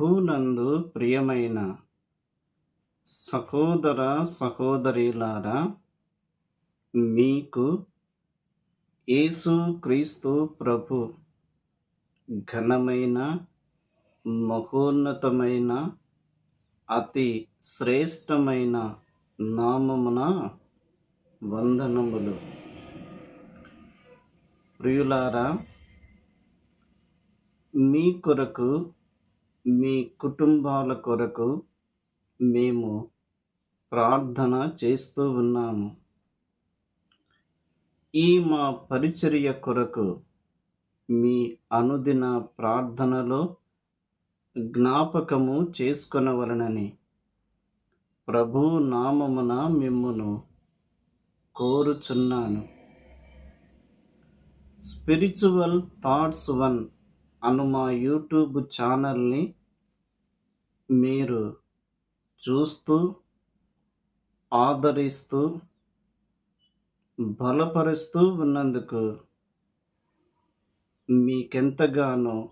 ప్రభునందు ప్రియమైన సహోదర సహోదరిలారా మీకు యేసు క్రీస్తు ప్రభు ఘనమైన మహోన్నతమైన అతి శ్రేష్టమైన నామమున వందనములు. ప్రియులారా మీ కొరకు మీ కుటుంబాల కొరకు మేము ప్రార్థన చేస్తూ ఉన్నాము. ఈ మా పరిచర్య కొరకు మీ అనుదిన ప్రార్థనలో జ్ఞాపకము చేసుకొనవలనని ప్రభు నామమున మిమ్మును కోరుచున్నాను. స్పిరిచువల్ థాట్స్ వన్ అను మా యూట్యూబ్ ఛానల్ని మీరు చూస్తూ ఆదరిస్తూ బలపరుస్తూ ఉన్నందుకు మీకెంతగానో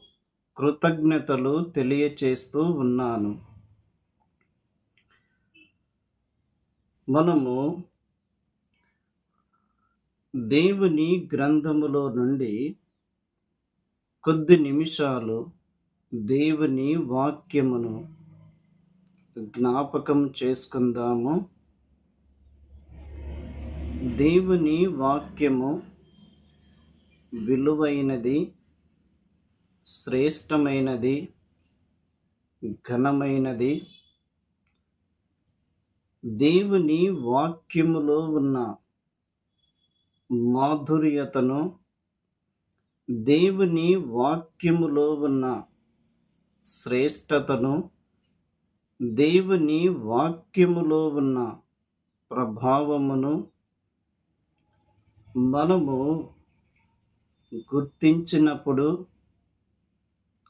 కృతజ్ఞతలు తెలియచేస్తూ ఉన్నాను. మనము దేవుని గ్రంథములో నుండి కొద్ది నిమిషాలు దేవుని వాక్యమును జ్ఞాపకం చేసుకుందాము. దేవుని వాక్యము విలువైనది శ్రేష్టమైనది ఘనమైనది. దేవుని వాక్యములో ఉన్న మాధుర్యతను దేవుని వాక్యములో ఉన్న శ్రేష్టతను దేవుని వాక్యములో ఉన్న ప్రభావమును మనము గుర్తించినప్పుడు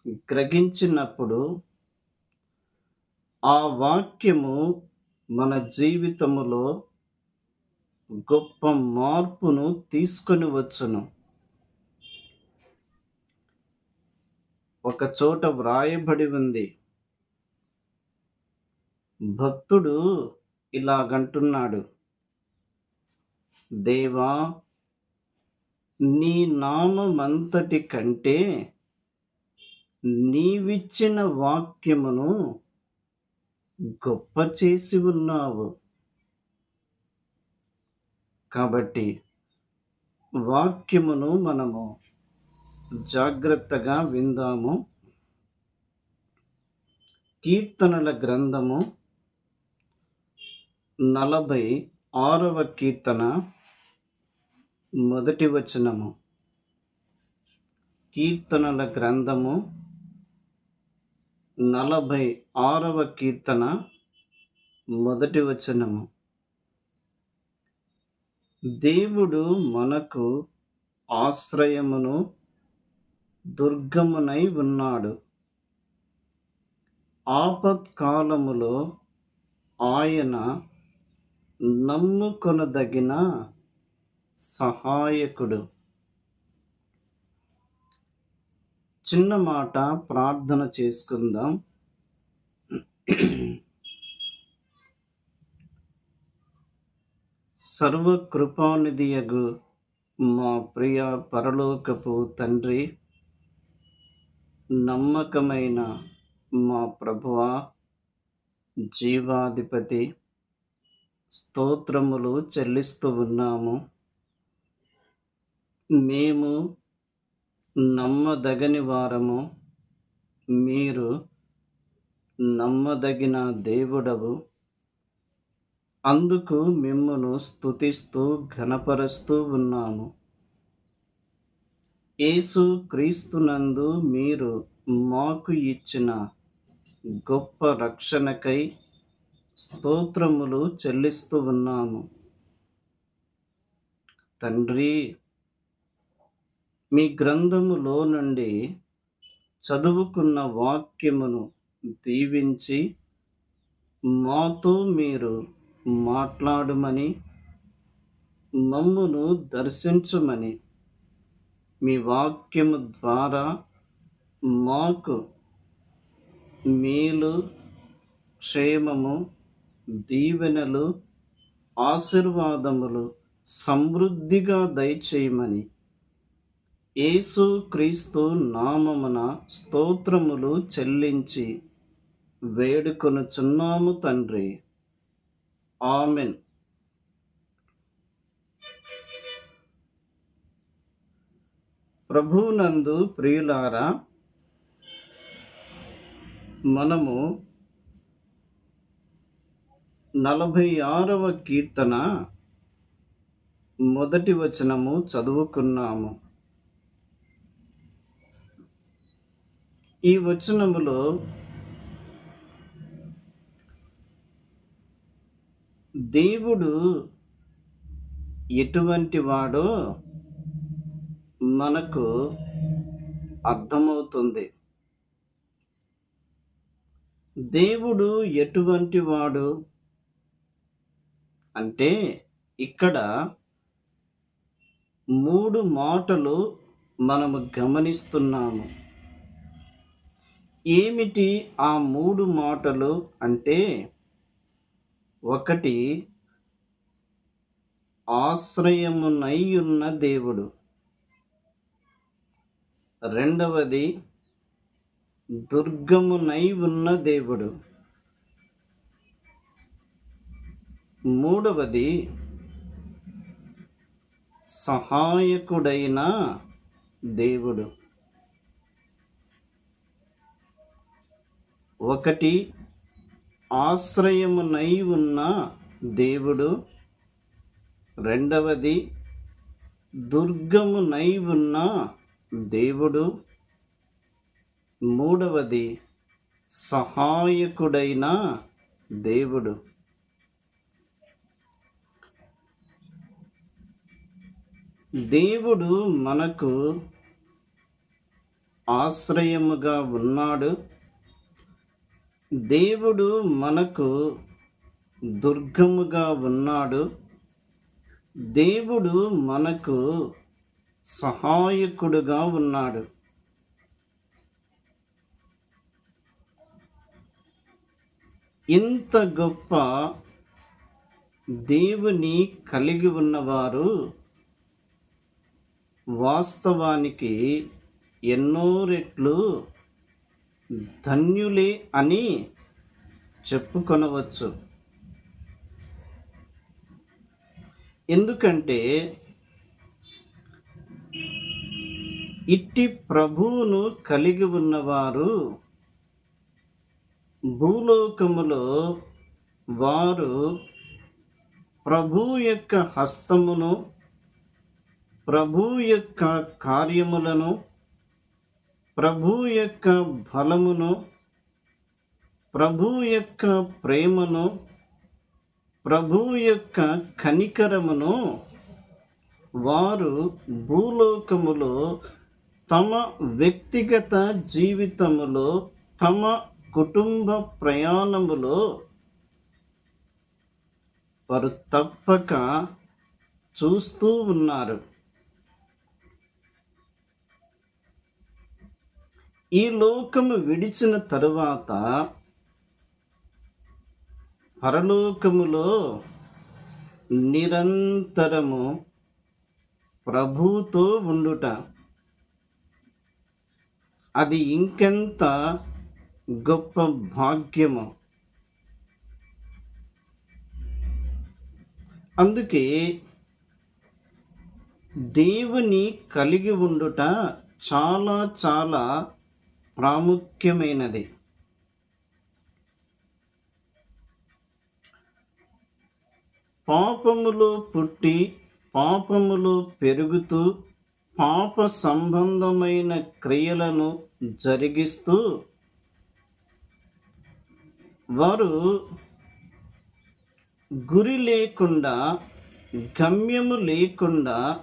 గ్రహించినప్పుడు ఆ వాక్యము మన జీవితములో గొప్ప మార్పును తీసుకొని వచ్చును. ఒక చోట వ్రాయబడి ఉంది. భక్తుడు ఇలాగంటున్నాడు. దేవా నీ నామంతటి కంటే నీవిచ్చిన వాక్యమును గొప్ప చేసి ఉన్నావు. కాబట్టి వాక్యమును మనము జాగ్రత్తగా విందాము. కీర్తనల గ్రంథము నలభై ఆరవ కీర్తన మొదటి వచనము. కీర్తనల గ్రంథము నలభై ఆరవ కీర్తన మొదటి వచనము. దేవుడు మనకు ఆశ్రయమును దుర్గమునై ఉన్నాడు. ఆపత్కాలములో ఆయన నమ్ముకొనదగిన సహాయకుడు. చిన్న మాట ప్రార్థన చేసుకుందాం. సర్వకృపానిధియగు మా ప్రియ పరలోకపు తండ్రి నమ్మకమైన మా ప్రభువ జీవాధిపతి స్తోత్రములు చెల్లిస్తూ ఉన్నాము. మేము నమ్మదగని వారము. మీరు నమ్మదగిన దేవుడవు. అందుకు మిమ్మను స్థుతిస్తూ ఘనపరుస్తూ ఉన్నాము. యేసు క్రీస్తునందు మీరు మాకు ఇచ్చిన గొప్ప రక్షణకై స్తోత్రములు చెల్లిస్తూ ఉన్నాము. తండ్రి మీ గ్రంథములో నుండి చదువుకున్న వాక్యమును దీవించి మాతో మీరు మాట్లాడమని మమ్మును దర్శించమని మీ వాక్యము ద్వారా మాకు మేలు క్షేమము దీవెనలు ఆశీర్వాదములు సమృద్ధిగా దయచేయమని యేసు క్రీస్తు నామమున స్తోత్రములు చెల్లించి వేడుకొనుచున్నాము తండ్రి. ఆమెన్. ప్రభునందు ప్రియులారా మనము నలభై ఆరవ కీర్తన మొదటి వచనము చదువుకున్నాము. ఈ వచనములో దేవుడు ఎటువంటి వాడో మనకు అర్థమవుతుంది. దేవుడు ఎటువంటి వాడు? అంటే ఇక్కడ మూడు మాటలు మనము గమనిస్తున్నాము. ఏమిటి ఆ మూడు మాటలు అంటే ఒకటి ఆశ్రయమునై ఉన్న దేవుడు. రెండవది దుర్గమునై ఉన్న దేవుడు. మూడవది సహాయకుడైన దేవుడు. ఒకటి ఆశ్రయమునై ఉన్న దేవుడు. రెండవది దుర్గమునై ఉన్న దేవుడు. మూడవది సహాయకుడైన దేవుడు. దేవుడు మనకు ఆశ్రయముగా ఉన్నాడు. దేవుడు మనకు దుర్గముగా ఉన్నాడు. దేవుడు మనకు సహాయకుడుగా ఉన్నాడు. ఇంత గొప్ప దేవుని కలిగి ఉన్నవారు వాస్తవానికి ఎన్నో రెట్లు ధన్యులే అని చెప్పుకొనవచ్చు. ఎందుకంటే ఇట్టి ప్రభువును కలిగి ఉన్నవారు భూలోకములో వారు ప్రభు యొక్క హస్తమును ప్రభు యొక్క కార్యములను ప్రభు యొక్క బలమును ప్రభు యొక్క ప్రేమను ప్రభు యొక్క కనికరమును వారు భూలోకములో తమ వ్యక్తిగత జీవితములో తమ కుటుంబ ప్రయాణములో వారు తప్పక చూస్తూ ఉన్నారు. ఈ లోకము విడిచిన తరువాత పరలోకములో నిరంతరము ప్రభుతో ఉండుట. అది ఇంకెంత గొప్ప భాగ్యము. అందుకే దేవుని కలిగి ఉండుట చాలా చాలా ప్రాముఖ్యమైనది. పాపములో పుట్టి పాపములో పెరుగుతూ పాప సంబంధమైన క్రియలను జరిగిస్తూ వారు గురి లేకుండా గమ్యము లేకుండా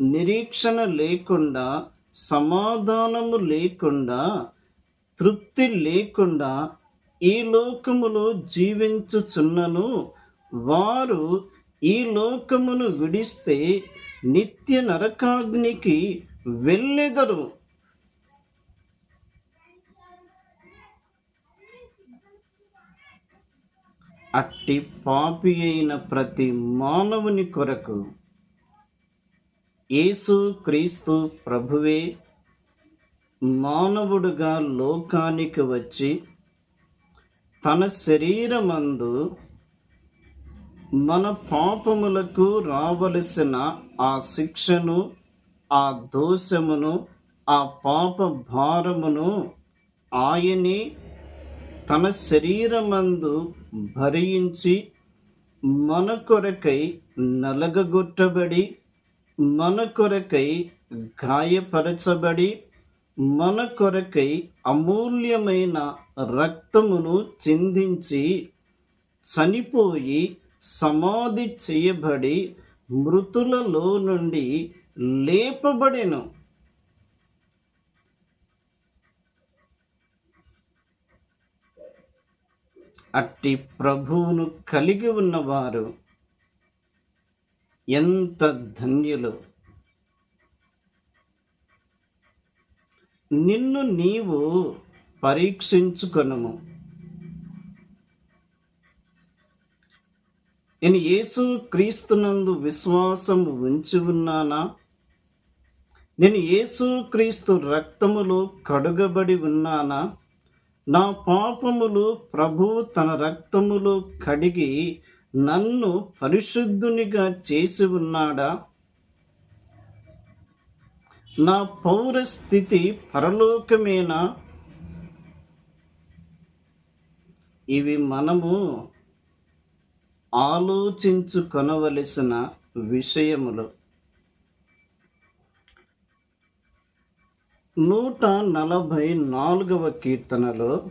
నిరీక్షణ లేకుండా సమాధానము లేకుండా తృప్తి లేకుండా ఈ లోకములో జీవించుచున్నను. వారు ఈ లోకమును విడిస్తే నిత్య నరకాగ్నికి వెళ్ళెదరు. అట్టి పాపి అయిన ప్రతి మానవుని కొరకు యేసు క్రీస్తు ప్రభువే మానవుడుగా లోకానికి వచ్చి తన శరీరమందు మన పాపములకు రావలసిన ఆ శిక్షను ఆ దోషమును ఆ పాప భారమును ఆయనే తన శరీరమందు భరించి మన కొరకై నలగగొట్టబడి మన కొరకై గాయపరచబడి మన కొరకై అమూల్యమైన రక్తమును చిందించి చనిపోయి సమాధి చేయబడి మృతులలో నుండి లేపబడెను. అట్టి ప్రభువును కలిగి ఉన్నవారు ఎంత ధన్యులు! నిన్ను నీవు పరీక్షించుకొనుము. నేను యేసు క్రీస్తునందు విశ్వాసం ఉంచి ఉన్నానా? నేను యేసు క్రీస్తు రక్తములో కడుగబడి ఉన్నానా? నా పాపములు ప్రభు తన రక్తములో కడిగి నన్ను పరిశుద్ధునిగా చేసి ఉన్నాడా? నా పౌర స్థితి పరలోకమేనా. ఇవి మనము ఆలోచించుకొనవలసిన విషయములు. నూట నలభై నాలుగవ కీర్తనలో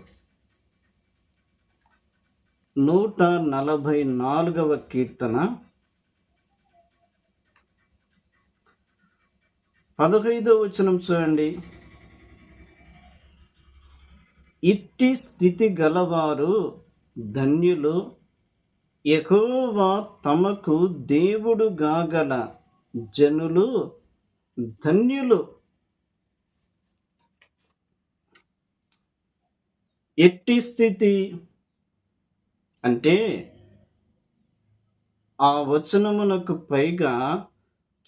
నూట నలభై నాలుగవ కీర్తన పదహైదో వచనం చూడండి. ఇట్టి స్థితి గలవారు ధన్యులు ఎకోవా తమకు దేవుడు గాగల జనులు ధన్యులు. ఎట్టి స్థితి అంటే ఆ వచనమునకు పైగా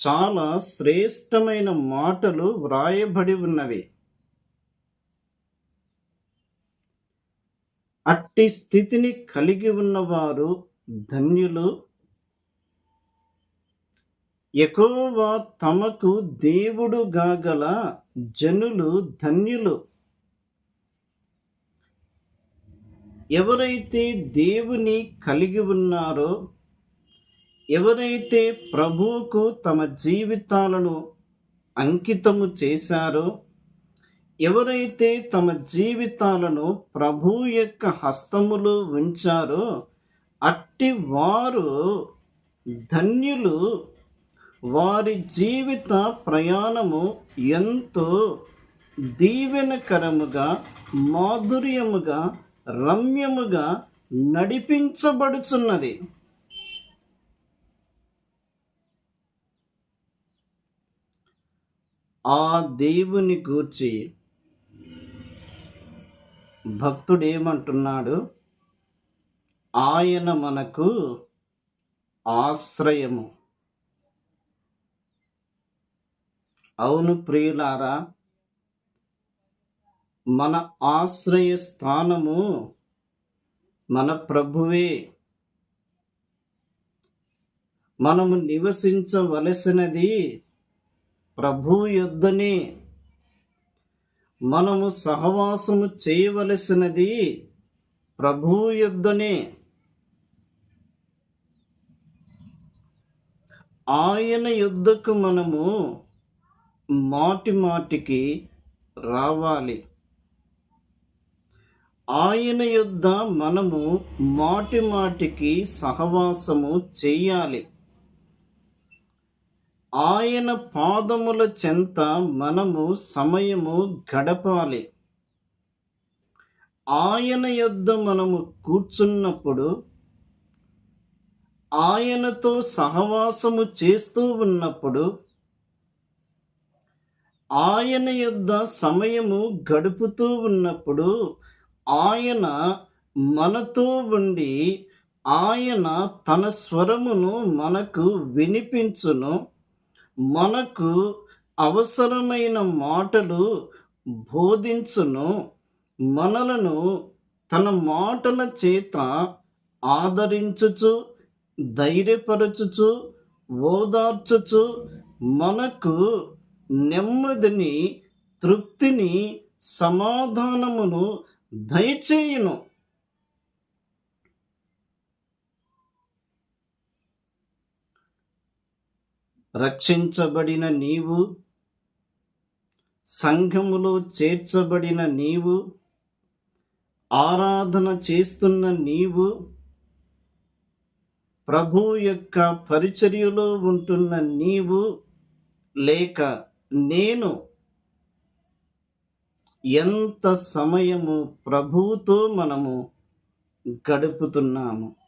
చాలా శ్రేష్టమైన మాటలు వ్రాయబడి ఉన్నవి. అట్టి స్థితిని కలిగి ఉన్నవారు ధన్యులు. ఎక్కువ తమకు దేవుడు గాగల జనులు ధన్యులు. ఎవరైతే దేవుని కలిగి ఉన్నారో ఎవరైతే ప్రభువుకు తమ జీవితాలను అంకితము చేశారో ఎవరైతే తమ జీవితాలను ప్రభు యొక్క హస్తములో ఉంచారో అట్టి వారు ధన్యులు. వారి జీవిత ప్రయాణము ఎంతో దీవెనకరముగా మాధుర్యముగా రమ్యముగా నడిపించబడుచున్నది. ఆ దేవుని గూర్చి భక్తుడు ఏమంటున్నాడు ఆయన మనకు ఆశ్రయము. అవును ప్రియులారా మన ఆశ్రయ స్థానము మన ప్రభువే. మనము నివసించవలసినది ప్రభు యుద్ధనే మనము సహవాసము చేయవలసినది ప్రభు యుద్ధనే ఆయన యుద్ధకు మనము మాటి మాటికి రావాలి. ఆయన యుద్ధ మనము మాటి మాటికి సహవాసము చేయాలి. ఆయన పాదముల చెంత మనము సమయము గడపాలి. ఆయన యొద్ద మనము కూర్చున్నప్పుడు ఆయనతో సహవాసము చేస్తూ ఉన్నప్పుడు ఆయన యొద్ద సమయము గడుపుతూ ఉన్నప్పుడు ఆయన మనతో ఉండి ఆయన తన స్వరమును మనకు వినిపించును. మనకు అవసరమైన మాటలు బోధించును. మనలను తన మాటల చేత ఆదరించుచు ధైర్యపరచుచు ఓదార్చుచు మనకు నెమ్మదిని తృప్తిని సమాధానమును దయచేయును. రక్షించబడిన నీవు సంఘములో చేర్చబడిన నీవు ఆరాధన చేస్తున్న నీవు ప్రభు యొక్క పరిచర్యలో ఉంటున్న నీవు లేక నేను ఎంత సమయము ప్రభువుతో మనము గడుపుతున్నాము?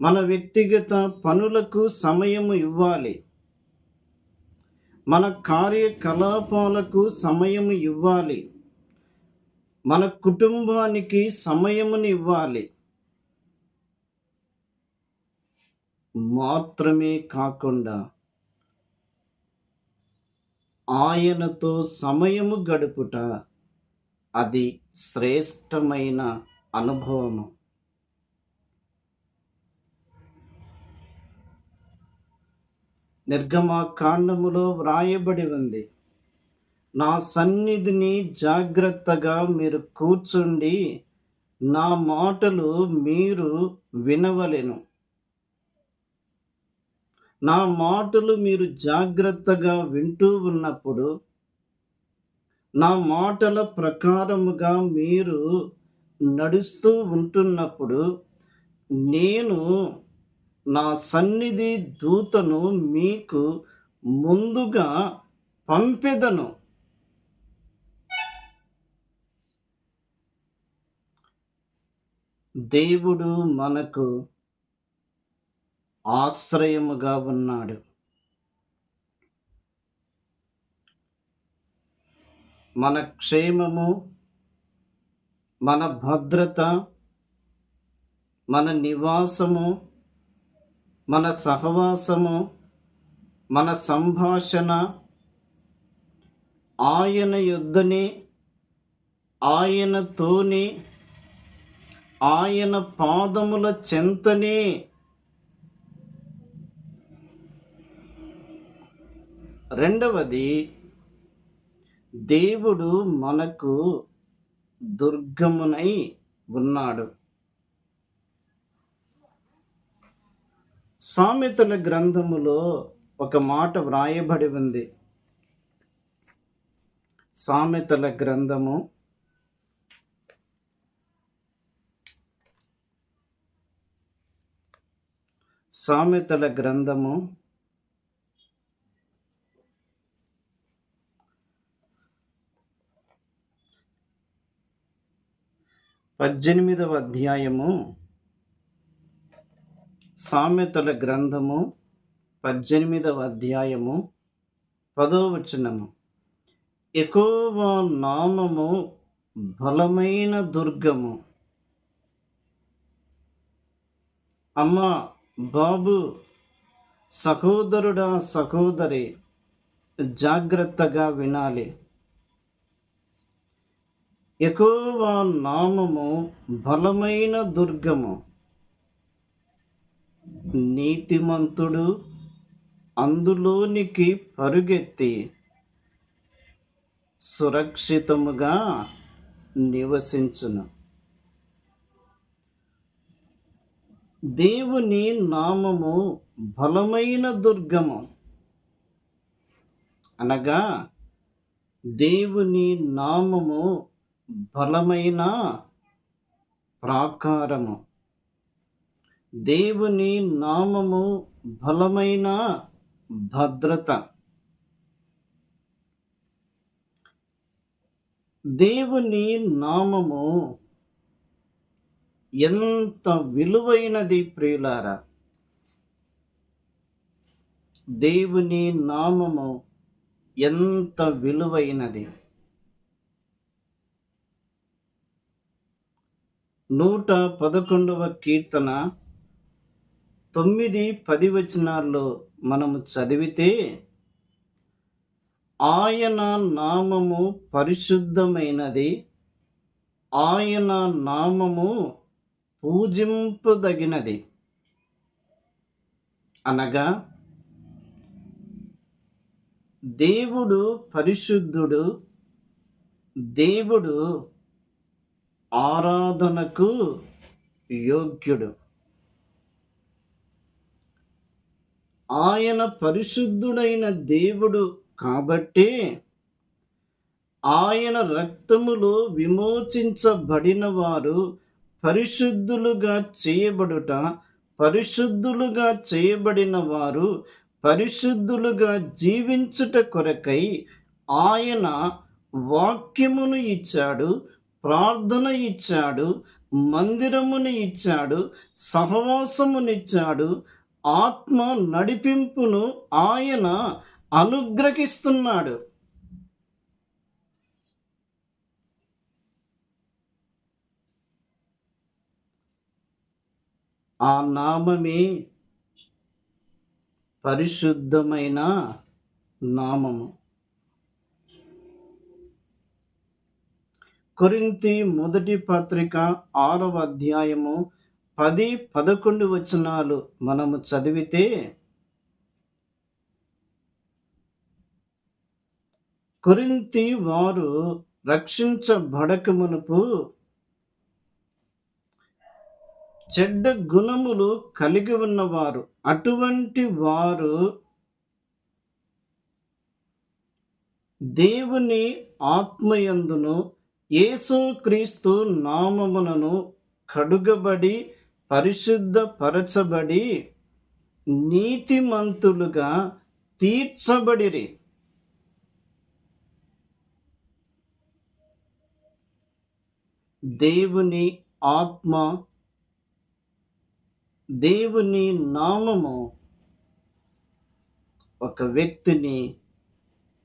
మన వ్యక్తిగత పనులకు సమయము ఇవ్వాలి. మన కార్యకలాపాలకు సమయము ఇవ్వాలి. మన కుటుంబానికి సమయముని ఇవ్వాలి. మాత్రమే కాకుండా ఆయనతో సమయము గడుపుట అది శ్రేష్టమైన అనుభవము. నిర్గమాకాండములో వ్రాయబడి ఉంది. నా సన్నిధిని జాగ్రత్తగా మీరు కూర్చుండి నా మాటలు మీరు వినవలెను. నా మాటలు మీరు జాగ్రత్తగా వింటూ ఉన్నప్పుడు నా మాటల ప్రకారముగా మీరు నడుస్తూ ఉంటున్నప్పుడు నేను నా సన్నిధి దూతను మీకు ముందుగా పంపెదను. దేవుడు మనకు ఆశ్రయముగా ఉన్నాడు. మన క్షేమము మన భద్రత మన నివాసము మన సహవాసము మన సంభాషణ ఆయన యుద్ధని ఆయనతోనే ఆయన పాదముల చెంతనే రెండవది దేవుడు మనకు దుర్గమునై ఉన్నాడు. సామెతల గ్రంథములో ఒక మాట వ్రాయబడి ఉంది. సామెతల గ్రంథము. సామెతల గ్రంథము. పద్దెనిమిదవ అధ్యాయము. సామెతల గ్రంథము పద్దెనిమిదవ అధ్యాయము పదో వచనము. ఎక్కువ నామము బలమైన దుర్గము. అమ్మ బాబు సహోదరుడా సహోదరి జాగ్రత్తగా వినాలి. ఎక్కువ నామము బలమైన దుర్గము. నీతిమంతుడు అందులోనికి పరుగెత్తి సురక్షితముగా నివసించును. దేవుని నామము బలమైన దుర్గము. అనగా దేవుని నామము బలమైన ప్రాకారము. దేవుని నామము బలమైన భద్రత. దేవుని నామము ఎంత విలువైనది ప్రియులారా. దేవుని నామము ఎంత విలువైనది. నూట పదకొండవ కీర్తన తొమ్మిది పది వచనాల్లో మనము చదివితే ఆయన నామము పరిశుద్ధమైనది. ఆయన నామము పూజింపదగినది. అనగా దేవుడు పరిశుద్ధుడు. దేవుడు ఆరాధనకు యోగ్యుడు. ఆయన పరిశుద్ధుడైన దేవుడు కాబట్టి ఆయన రక్తములో విమోచించబడిన వారు పరిశుద్ధులుగా చేయబడుట పరిశుద్ధులుగా చేయబడిన వారు పరిశుద్ధులుగా జీవించుట కొరకై ఆయన వాక్యమును ఇచ్చాడు ప్రార్థన ఇచ్చాడు మందిరమును ఇచ్చాడు సహవాసమునిచ్చాడు ఆత్మ నడిపింపును ఆయన అనుగ్రహిస్తున్నాడు. ఆ నామమే పరిశుద్ధమైన నామము. కొరింతి మొదటి పత్రిక ఆరవ అధ్యాయము పది పదకొండు వచనాలు మనము చదివితే కొరింతి వారు రక్షించబడక మునుపు చెడ్డ గుణములు కలిగి ఉన్నవారు. అటువంటి వారు దేవుని ఆత్మయందును యేసుక్రీస్తు నామమునను కడుగబడి పరిశుద్ధపరచబడి నీతిమంతులుగా తీర్చబడిరి. దేవుని ఆత్మ దేవుని నామము ఒక వ్యక్తిని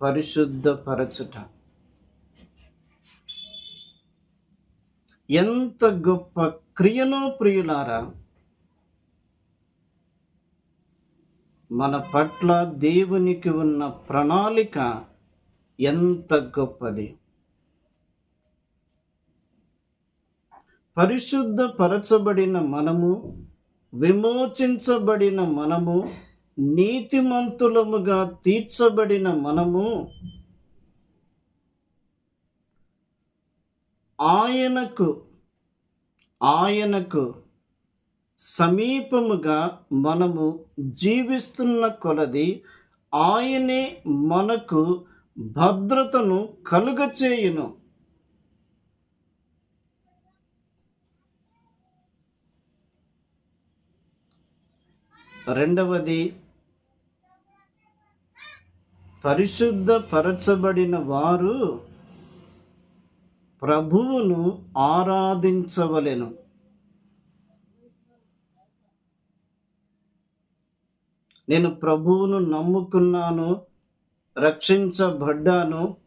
పరిశుద్ధపరచుట. ఎంత గొప్ప క్రియనో ప్రియులారా మన పట్ల దేవునికి ఉన్న ప్రణాళిక ఎంత గొప్పది. పరిశుద్ధపరచబడిన మనము విమోచించబడిన మనము నీతిమంతులముగా తీర్చబడిన మనము ఆయనకు ఆయనకు సమీపముగా మనము జీవిస్తున్న కొలది ఆయనే మనకు భద్రతను కలుగచేయును. రెండవది పరిశుద్ధపరచబడిన వారు ప్రభువును ఆరాధించవలెను. నేను ప్రభువును నమ్ముకున్నాను రక్షించబడ్డాను.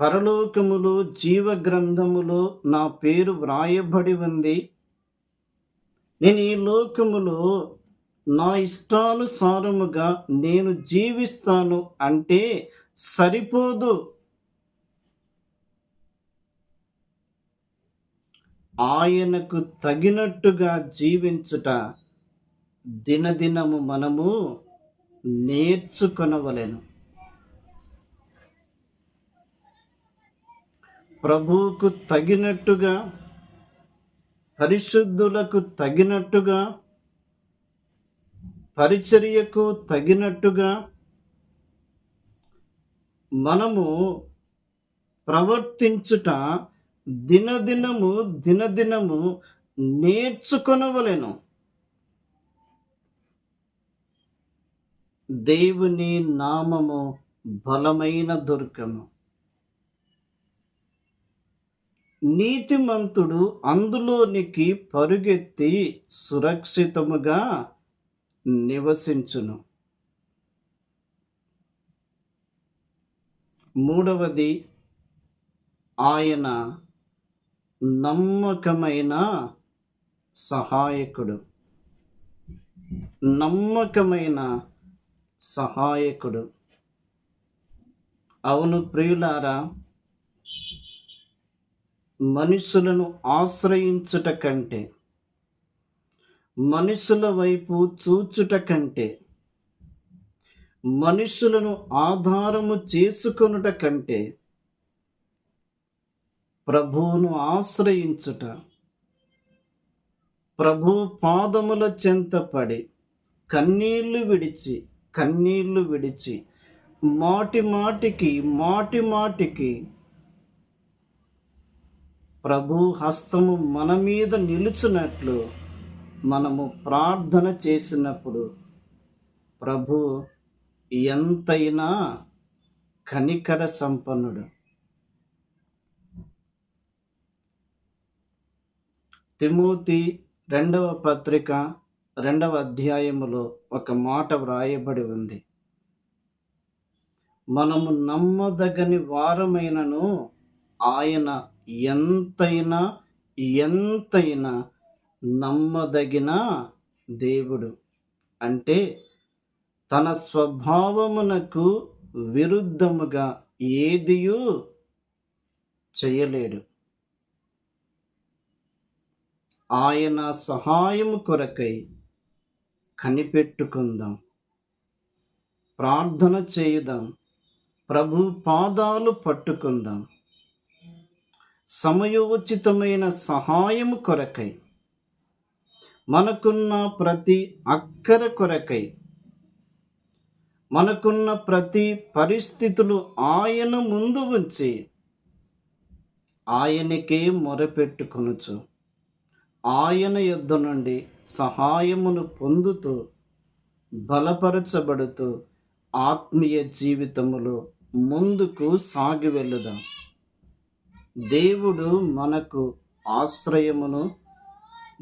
పరలోకములో జీవ గ్రంథములో నా పేరు వ్రాయబడి ఉంది. నేను ఈ లోకములో నా ఇష్టానుసారముగా నేను జీవిస్తాను అంటే సరిపోదు. ఆయనకు తగినట్టుగా జీవించుట దినదినము మనము నేర్చుకొనవలెను. ప్రభువుకు తగినట్టుగా పరిశుద్ధులకు తగినట్టుగా పరిచర్యకు తగినట్టుగా మనము ప్రవర్తించుట దినదినము దినదినము నేర్చుకొనవలెను. దేవుని నామము బలమైన దుర్గము. నీతిమంతుడు అందులోనికి పరుగెత్తి సురక్షితముగా నివసించును. మూడవది ఆయన నమ్మకమైన సహాయకుడు. నమ్మకమైన సహాయకుడు. అవును ప్రియులారా మనుషులను ఆశ్రయించుట కంటే మనుషుల వైపు చూచుట కంటే మనుషులను ఆధారము చేసుకొనుట కంటే ప్రభువును ఆశ్రయించుట. ప్రభు పాదముల చెంతపడి కన్నీళ్ళు విడిచి కన్నీళ్ళు విడిచి మాటి మాటికి మాటి మాటికి ప్రభు హస్తము మన మీద నిలుచున్నట్లు మనము ప్రార్థన చేసినప్పుడు ప్రభు ఎంతైనా కనికర సంపన్నుడు. తిమోతి రెండవ పత్రిక రెండవ అధ్యాయములో ఒక మాట వ్రాయబడి ఉంది. మనము నమ్మదగని వారమైనను ఆయన ఎంతైనా ఎంతైనా నమ్మదగిన దేవుడు. అంటే తన స్వభావమునకు విరుద్ధముగా ఏదియూ చేయలేడు. ఆయన సహాయము కొరకై కనిపెట్టుకుందాం. ప్రార్థన చేయుదాం. ప్రభు పాదాలు పట్టుకుందాం. సమయోచితమైన సహాయము కొరకై మనకున్న ప్రతి అక్కర కొరకై మనకున్న ప్రతి పరిస్థితులు ఆయన ముందు ఉంచి ఆయనకే మొరపెట్టుకొనుచు. ఆయన యుద్ధ నుండి సహాయమును పొందుతూ బలపరచబడుతూ ఆత్మీయ జీవితములో ముందుకు సాగి వెళ్ళుదాం. దేవుడు మనకు ఆశ్రయమును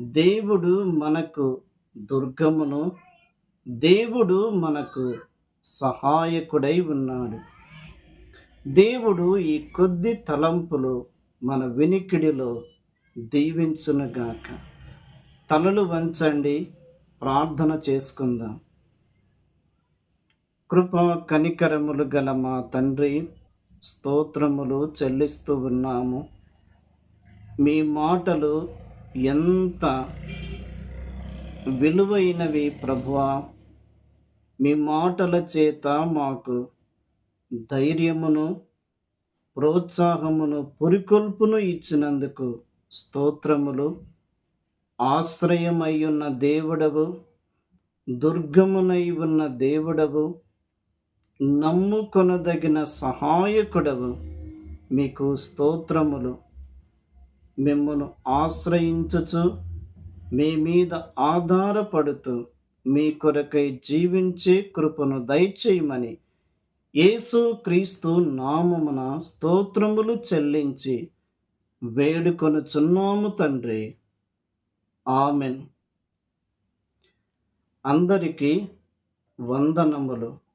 దేవుడు మనకు దుర్గమును దేవుడు మనకు సహాయకుడై ఉన్నాడు. దేవుడు ఈ కొద్ది తలంపులు మన వినికిడిలో దీవించునుగాక. తలలు వంచండి ప్రార్థన చేసుకుందాం. కృప కనికరములు గల మా తండ్రి స్తోత్రములు చెల్లిస్తూ ఉన్నాము. మీ మాటలు ఎంత విలువైనవి ప్రభువా. మీ మాటల చేత మాకు ధైర్యమును ప్రోత్సాహమును పురికొల్పును ఇచ్చినందుకు స్తోత్రములు. ఆశ్రయమయ్యున్న దేవుడవు దుర్గమునై ఉన్న దేవుడవు నమ్ముకొనదగిన సహాయకుడవు. మీకు స్తోత్రములు. మిమ్మను ఆశ్రయించుచు మీ మీద ఆధారపడుతూ మీ కొరకై జీవించే కృపను దయచేయమని. యేసు క్రీస్తు నామమున స్తోత్రములు చెల్లించి వేడుకొనుచున్నాము తండ్రి. ఆమెన్. అందరికీ వందనములు.